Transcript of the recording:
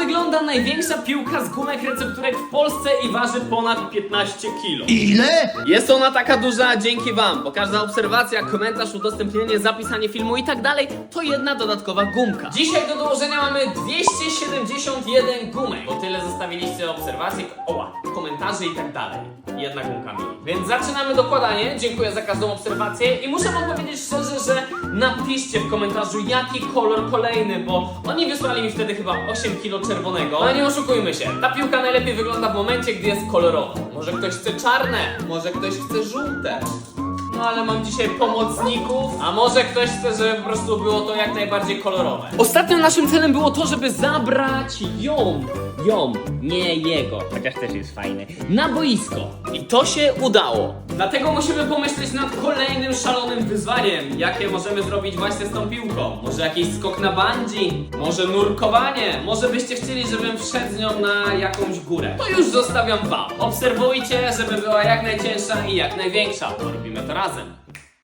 wygląda największa piłka z gumek recepturek w Polsce i waży ponad 15 kg. Ile? Jest ona taka duża dzięki wam, bo każda obserwacja, komentarz, udostępnienie, zapisanie filmu i tak dalej to jedna dodatkowa gumka. Dzisiaj do dołożenia mamy 271 gumek, bo tyle zostawiliście obserwacji, oła, komentarzy i tak dalej. Jedna gumka mniej. Więc zaczynamy dokładanie, dziękuję za każdą obserwację i muszę wam powiedzieć szczerze, że napiszcie w komentarzu jaki kolor kolejny, bo oni wysłali mi wtedy chyba 8 kg czerwonego. Ale nie oszukujmy się, ta piłka najlepiej wygląda w momencie, gdy jest kolorowa. Może ktoś chce czarne, może ktoś chce żółte. No ale mam dzisiaj pomocników, a może ktoś chce, żeby po prostu było to jak najbardziej kolorowe. Ostatnim naszym celem było to, żeby zabrać ją, ją, nie jego, chociaż też jest fajny, na boisko. I to się udało. Dlatego musimy pomyśleć nad kolejnym szalonym wyzwaniem, jakie możemy zrobić właśnie z tą piłką. Może jakiś skok na bungee, może nurkowanie, może byście chcieli, żebym wszedł z nią na jakąś górę. To już zostawiam wam. Obserwujcie, żeby była jak najcięższa i jak największa. To robimy to razem. doesn't.